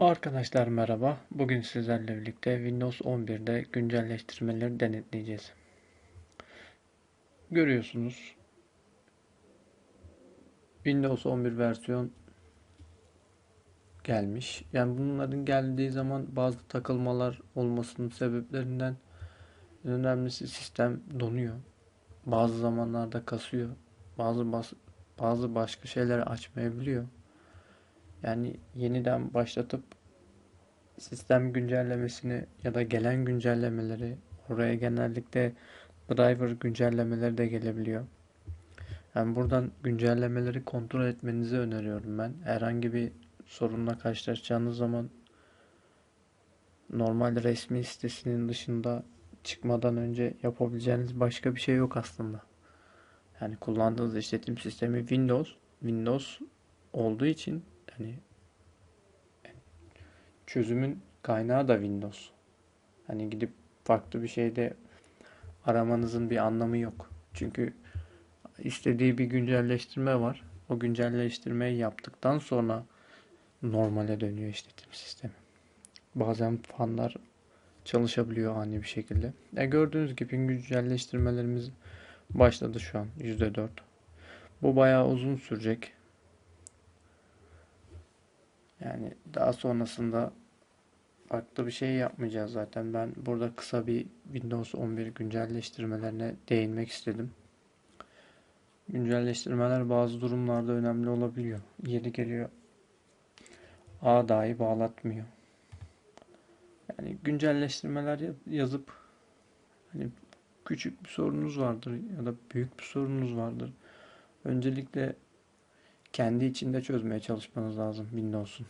Arkadaşlar merhaba. Bugün sizlerle birlikte Windows 11'de güncelleştirmeleri denetleyeceğiz. Görüyorsunuz. Windows 11 versiyon gelmiş. Yani bunların geldiği zaman bazı takılmalar olmasının sebeplerinden en önemlisi sistem donuyor. Bazı zamanlarda kasıyor. Bazı bas bazı başka şeyler açmayabiliyor. Yani yeniden başlatıp sistem güncellemesini ya da gelen güncellemeleri oraya genellikle driver güncellemeleri de gelebiliyor. Yani buradan güncellemeleri kontrol etmenizi öneriyorum ben. Herhangi bir sorunla karşılaşacağınız zaman normal resmi sitesinin dışında çıkmadan önce yapabileceğiniz başka bir şey yok aslında. Yani kullandığınız işletim sistemi Windows, Windows olduğu için hani çözümün kaynağı da Windows. Hani gidip farklı bir şeyde aramanızın bir anlamı yok. Çünkü istediği bir güncelleştirme var. O güncelleştirmeyi yaptıktan sonra normale dönüyor işletim sistemi. Bazen fanlar çalışabiliyor ani bir şekilde. E gördüğünüz gibi güncelleştirmelerimiz başladı şu an %4. Bu bayağı uzun sürecek. Yani daha sonrasında farklı bir şey yapmayacağız zaten. Ben burada kısa bir Windows 11 güncelleştirmelerine değinmek istedim. Güncelleştirmeler bazı durumlarda önemli olabiliyor. Yeri geliyor ağ dahi bağlatmıyor. Yani güncelleştirmeler yazıp hani küçük bir sorunuz vardır ya da büyük bir sorunuz vardır. Öncelikle kendi içinde çözmeye çalışmanız lazım Windows'un.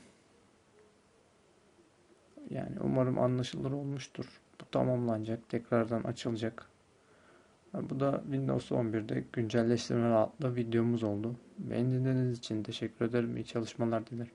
Yani umarım anlaşılır olmuştur. Bu tamamlanacak. Tekrardan açılacak. Bu da Windows 11'de güncelleştirmeler adlı videomuz oldu. Beni dinlediğiniz için teşekkür ederim. İyi çalışmalar dilerim.